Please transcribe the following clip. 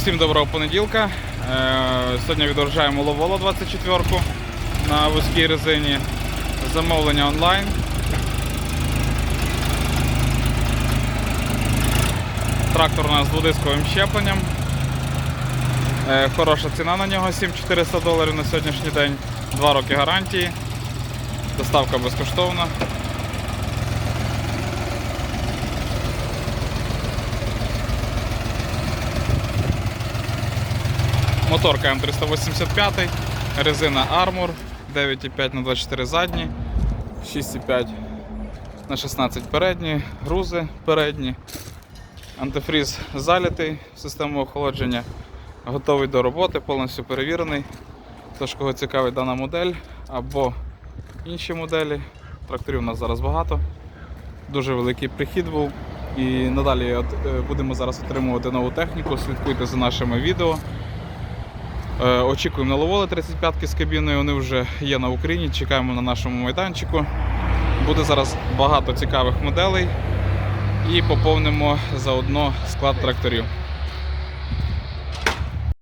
Всім доброго понеділка. Е, Сьогодні відгружаємо Ловоло 24 на вузькій резині. Замовлення онлайн. Трактор у нас з дводисковим щепленням. Е, Хороша ціна на нього 7400 доларів на сьогоднішній день. Два роки гарантії. Доставка безкоштовна. Моторка М385, резина Armor 9,5 на 24 задні, 6,5 на 16 передні, грузи передні, антифріз залітий, система охолодження готовий до роботи, повністю перевірений. Тож, кого цікавить дана модель або інші моделі, тракторів у нас зараз багато. Дуже великий прихід був. І надалі е, будемо зараз отримувати нову техніку. Слідкуйте за нашими відео. Е, Очікуємо на ловоли 35-ки з кабіною, вони вже є на Україні, чекаємо на нашому майданчику. Буде зараз багато цікавих моделей і поповнимо заодно склад тракторів.